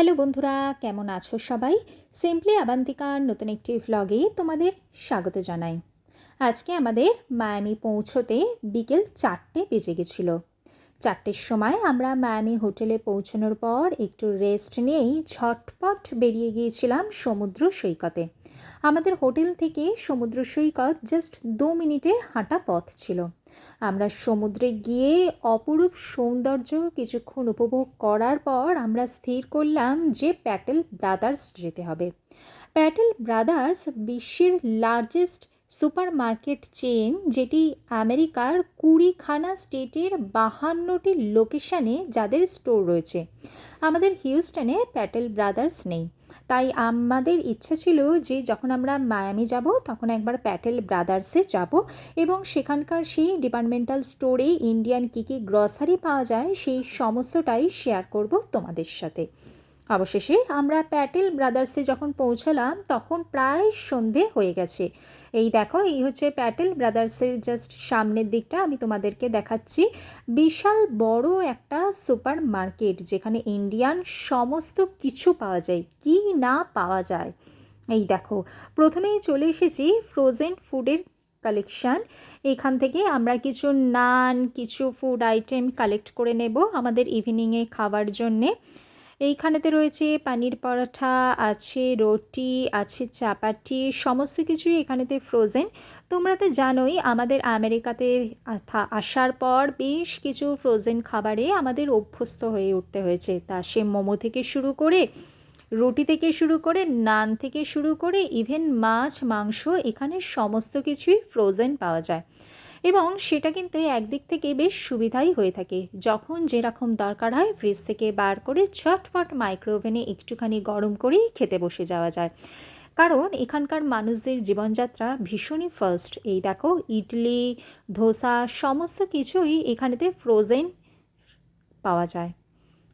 Hello বন্ধুরা, কেমন আছো সবাই? সিম্পলি আবান্তিকার নতুন একটি ভ্লগে তোমাদের স্বাগত জানাই। আজকে আমাদের মায়ামি পৌঁছতে বিকেল চারটে বেজে গেছিল। চারটের সময় আমরা মায়ামি হোটেলে পৌঁছানোর পর একটু রেস্ট নিয়েই ঝটপট বেরিয়ে গিয়েছিলাম সমুদ্র সৈকতে। আমাদের হোটেল থেকে সমুদ্র সৈকত জাস্ট দু মিনিটের হাঁটা পথ ছিল। আমরা সমুদ্রে গিয়ে অপরূপ সৌন্দর্য কিছুক্ষণ উপভোগ করার পর আমরা স্থির করলাম যে প্যাটেল ব্রাদার্স যেতে হবে। প্যাটেল ব্রাদার্স বিশ্বের লার্জেস্ট সুপার মার্কেট চেন যেটি আমেরিকার কুড়িখানা স্টেটের বাহান্নটি লোকেশানে যাদের স্টোর রয়েছে। আমাদের হিউস্টনে প্যাটেল ব্রাদার্স নেই। তাই আমাদের ইচ্ছা ছিল যে যখন আমরা মায়ামি যাব, তখন একবার প্যাটেল ব্রাদার্সে যাব এবং সেখানকার সেই ডিপার্টমেন্টাল স্টোরে ইন্ডিয়ান কী কী গ্রসারি পাওয়া যায়, সেই সমস্তটাই শেয়ার করব তোমাদের সাথে। অবশেষে আমরা প্যাটেল ব্রাদার্সে যখন পৌঁছালাম, তখন প্রায় সন্ধে হয়ে গেছে। এই দেখো, এই হচ্ছে প্যাটেল ব্রাদার্সের জাস্ট সামনের দিকটা। আমি তোমাদেরকে দেখাচ্ছি। বিশাল বড় একটা সুপার মার্কেট, যেখানে ইন্ডিয়ান সমস্ত কিছু পাওয়া যায়। কি না পাওয়া যায়? এই দেখো, প্রথমেই চলে এসেছি ফ্রোজেন ফুডের কালেকশান এখান থেকে আমরা কিছু নান, কিছু ফুড আইটেম কালেক্ট করে নেব আমাদের ইভিনিংয়ে খাওয়ার জন্যে। এইখানেতে রয়েছে পানির পরোঠা, আছে রুটি, আছে চাপাটি সমস্ত কিছুই এখানেতে ফ্রোজেন তোমরা তো জানোই, আমাদের আমেরিকাতে আসার পর বেশ কিছু ফ্রোজেন খাবারে আমাদের অভ্যস্ত হয়ে উঠতে হয়েছে। তা সে মোমো থেকে শুরু করে, রুটি থেকে শুরু করে, নান থেকে শুরু করে ইভেন মাছ, মাংস, এখানে সমস্ত কিছুই ফ্রোজেন পাওয়া যায়। এবং সেটা কিন্তু একদিক থেকে বেশ সুবিধাই হয়ে থাকে। যখন যেরকম দরকার হয় ফ্রিজ থেকে বার করে ছটপট মাইক্রোওভেনে একটুখানি গরম করেই খেতে বসে যাওয়া যায়। কারণ এখানকার মানুষদের জীবনযাত্রা ভীষণই ফার্স্ট এই দেখো, ইডলি, ধোসা, সমস্ত কিছুই এখানেতে ফ্রোজেন পাওয়া যায়।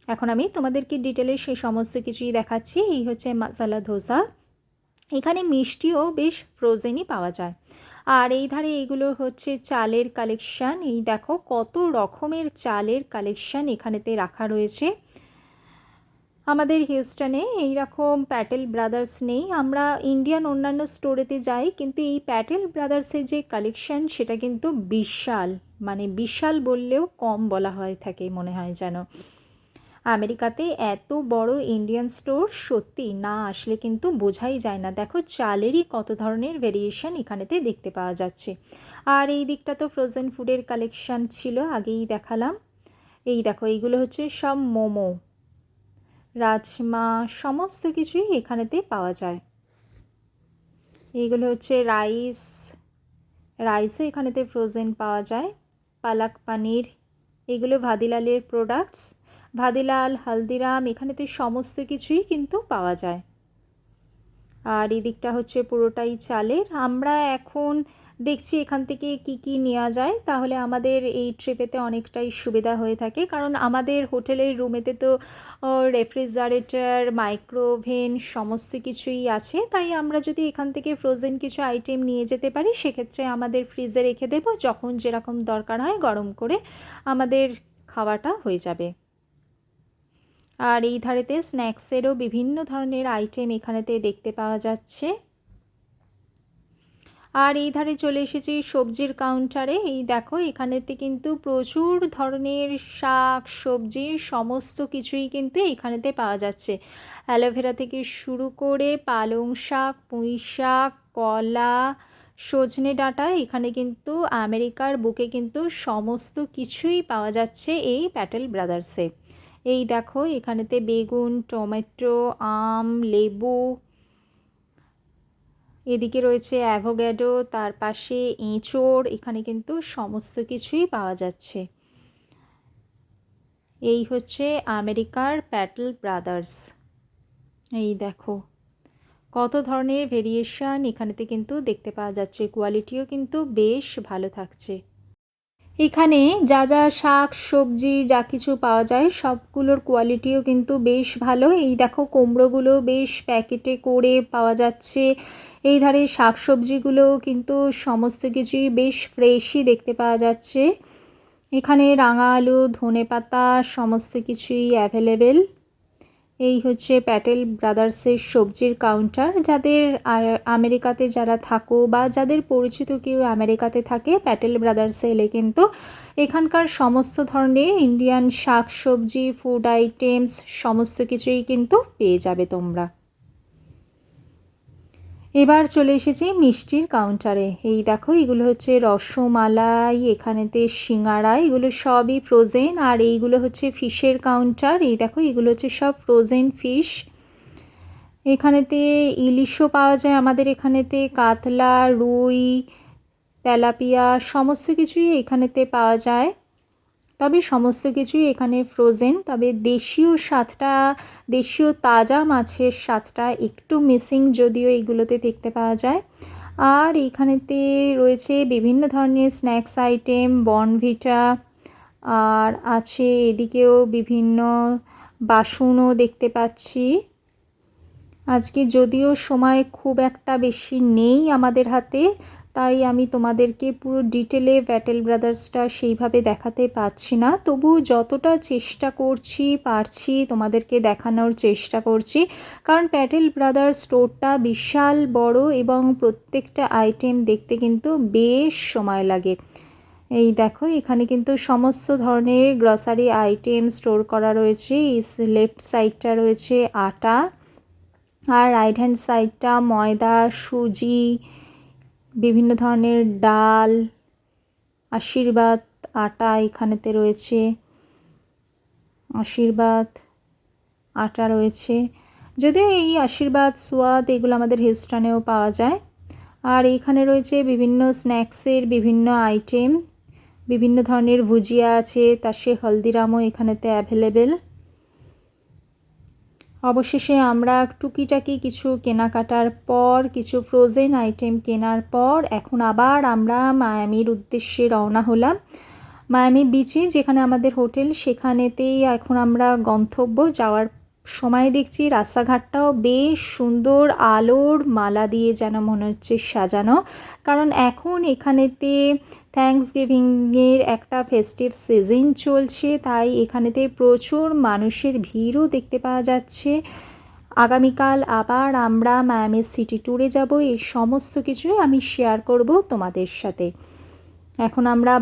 এখন আমি তোমাদেরকে ডিটেলে সেই সমস্ত কিছুই দেখাচ্ছি। এই হচ্ছে মশালা ধোসা। এখানে মিষ্টিও বেশ ফ্রোজেনই পাওয়া যায়। আর এই ধারে এইগুলো হচ্ছে চালের কালেকশান এই দেখো কত রকমের চালের কালেকশান এখানেতে রাখা রয়েছে। আমাদের হিউস্টনে এইরকম প্যাটেল ব্রাদার্স নেই। আমরা ইন্ডিয়ান অন্যান্য স্টোরেতে যাই, কিন্তু এই প্যাটেল ব্রাদার্সের যে কালেকশান সেটা কিন্তু বিশাল। মানে বিশাল বললেও কম বলা হয় থাকে, মনে হয় যেন। আমেরিকাতে এত বড় ইন্ডিয়ান স্টোর সত্যি না আসলে কিন্তু বোঝাই যায় না। দেখো, চালেরই কত ধরনের ভেরিয়েশন এখানেতে দেখতে পাওয়া যাচ্ছে। আর এই দিকটা তো ফ্রোজেন ফুডের কালেকশান ছিল, আগেই দেখালাম। এই দেখো, এইগুলো হচ্ছে সব মোমো। রাজমা, সমস্ত কিছুই এখানেতে পাওয়া যায়। এইগুলো হচ্ছে রাইস রাইসও এখানেতে ফ্রোজেন পাওয়া যায়। পালাক পানির। এগুলো ভাদিলালের প্রোডাক্টস ভাদিলাল, হালদিরাম এখানেতে সমস্ত কিছুই কিন্তু পাওয়া যায়। আর এই দিকটা হচ্ছে পুরোটাই চালের। আমরা এখন দেখছি এখান থেকে কি কি নেওয়া যায়। তাহলে আমাদের এই ট্রিপেতে অনেকটাই সুবিধা হয়ে থাকে। কারণ আমাদের হোটেলের রুমেতে তো রেফ্রিজারেটর, মাইক্রোওভেন সমস্ত কিছুই আছে। তাই আমরা যদি এখান থেকে ফ্রোজেন কিছু আইটেম নিয়ে যেতে পারি, সেক্ষেত্রে আমাদের ফ্রিজে রেখে দেবো। যখন যেরকম দরকার হয় গরম করে আমাদের খাওয়াটা হয়ে যাবে। আর এই ধারেতে স্ন্যাক্সেরও বিভিন্ন ধরনের আইটেম এখানেতে দেখতে পাওয়া যাচ্ছে। আর এই ধারে চলে এসেছি সবজির কাউন্টারে। এই দেখো, এখানেতে কিন্তু প্রচুর ধরনের শাক, সবজি, সমস্ত কিছুই কিন্তু এখানেতে পাওয়া যাচ্ছে। অ্যালোভেরা থেকে শুরু করে পালং শাক, পুঁই শাক, কলা, সজনে ডাঁটা এখানে কিন্তু আমেরিকার বুকে কিন্তু সমস্ত কিছুই পাওয়া যাচ্ছে এই প্যাটেল ব্রাদার্সে। এই দেখো, এখানেতে বেগুন, টমেটো, আম, লেবু, এদিকে রয়েছে অ্যাভোগ্যাডো তার পাশে এঁচোড়, এখানে কিন্তু সমস্ত কিছুই পাওয়া যাচ্ছে। এই হচ্ছে আমেরিকার প্যাটেল ব্রাদার্স। এই দেখো, কত ধরনের ভেরিয়েশান এখানেতে কিন্তু দেখতে পাওয়া যাচ্ছে। কোয়ালিটিও কিন্তু বেশ ভালো থাকছে। এখানে যা যা শাক, সবজি, যা কিছু পাওয়া যায়, সবগুলোর কোয়ালিটিও কিন্তু বেশ ভালো। এই দেখো, কুমড়োগুলো বেশ প্যাকেটে করে পাওয়া যাচ্ছে। এই ধারে শাক সবজিগুলোও কিন্তু সমস্ত কিছুই বেশ ফ্রেশই দেখতে পাওয়া যাচ্ছে। এখানে রাঙা আলু ধনে পাতা সমস্ত কিছুই অ্যাভেলেবেল এই হচ্ছে প্যাটেল ব্রাদার্সের সবজির কাউন্টার যাদের আমেরিকাতে যারা থাকো বা যাদের পরিচিত কেউ আমেরিকাতে থাকে, প্যাটেল ব্রাদার্সে এলে কিন্তু এখানকার সমস্ত ধরনের ইন্ডিয়ান শাক সবজি ফুড আইটেমস সমস্ত কিছুই কিন্তু পেয়ে যাবে তোমরা। এবার চলে এসেছি মিষ্টির কাউন্টারে এই দেখো, এগুলো হচ্ছে রসমালাই, এখানেতে সিঙ্গারা, এগুলো সবই ফ্রোজেন আর এইগুলো হচ্ছে ফিশের কাউন্টার এই দেখো, এগুলো হচ্ছে সব ফ্রোজেন ফিশ এখানেতে ইলিশও পাওয়া যায় আমাদের এখানেতে, কাতলা, রুই, তেলাপিয়া, সমস্ত কিছুই এখানেতে পাওয়া যায়। তবে সমস্ত কিছুই এখানে ফ্রোজেন তবে দেশীয় স্বাদটা, দেশীয় তাজা মাছের স্বাদটা একটু মিসিং যদিও এগুলোতে দেখতে পাওয়া যায়। আর এখানেতে রয়েছে বিভিন্ন ধরনের স্ন্যাক্স আইটেম বনভিটা আর আছে এদিকেও বিভিন্ন বাসনও দেখতে পাচ্ছি। আজকে যদিও সময় খুব একটা বেশি নেই আমাদের হাতে তাই আমি তোমাদেরকে পুরো ডিটেলে ব্যাটেল ব্রাদার্সটা সেইভাবে দেখাতে পারছি না। তবু যতটা চেষ্টা করছি, পারছি তোমাদেরকে দেখানোর চেষ্টা করছি। কারণ প্যাটেল ব্রাদার্স স্টোরটা বিশাল, বড় এবং প্রত্যেকটা আইটেম দেখতে কিন্তু বেশ সময় লাগে। এই দেখো, এখানে কিন্তু সমস্ত ধরনের গ্রসারি আইটেম স্টোর করা রয়েছে। লেফট সাইডটা রয়েছে আটা, আর রাইট হ্যান্ড সাইডটা ময়দা, সুজি বিভিন্ন ধরনের ডাল, আশীর্বাদ, আটা এখানেতে রয়েছে, আশীর্বাদ, আটা রয়েছে। যদিও এই আশীর্বাদ, সোয়াদ এগুলো আমাদের হিউস্টনেও পাওয়া যায়। আর এইখানে রয়েছে বিভিন্ন স্ন্যাক্সের বিভিন্ন আইটেম, বিভিন্ন ধরনের ভুজিয়া আছে, তার সে হলদিরামও এখানেতে অ্যাভেলেবেল। অবশেষে আমরা টুকিটাকি কিছু কেনাকাটার পর, কিছু ফ্রোজেন আইটেম কেনার পর, এখন আবার আমরা মায়ামির উদ্দেশ্যে রওনা হলাম। মায়ামি বিচে যেখানে আমাদের হোটেল সেখানেতেই এখন আমরা গন্তব্য যাওয়ার সময় দেখছি রাস্তাঘাটটাও বেশ সুন্দর আলোর মালা দিয়ে যেন মনে হচ্ছে সাজানো। কারণ এখন এখানেতে থ্যাংকস গিভিংয়ের একটা ফেস্টিভ সিজন চলছে, তাই এখানেতে প্রচুর মানুষের ভিড়ও দেখতে পাওয়া যাচ্ছে। আগামীকাল আবার আমরা ম্যামের সিটি ট্যুরে যাব, এই সমস্ত কিছুই আমি শেয়ার করব তোমাদের সাথে। এখন আমরা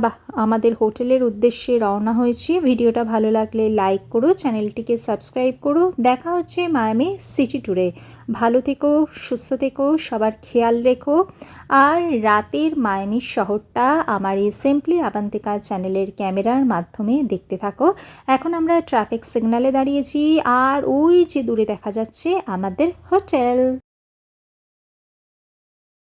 আমাদের হোটেলের উদ্দেশ্যে রওনা হয়েছি। ভিডিওটা ভালো লাগলে লাইক করো, চ্যানেলটিকে সাবস্ক্রাইব করো। দেখা হচ্ছে মায়ামি সিটি ট্যুরে ভালো থেকো, সুস্থ থেকো, সবার খেয়াল রেখো। আর রাতের মায়ামি শহরটা আমার এই সিম্পলি আবান্তিকা চ্যানেলের ক্যামেরার মাধ্যমে দেখতে থাকো। এখন আমরা ট্রাফিক সিগনালে দাঁড়িয়েছি। আর ওই যে দূরে দেখা যাচ্ছে আমাদের হোটেল।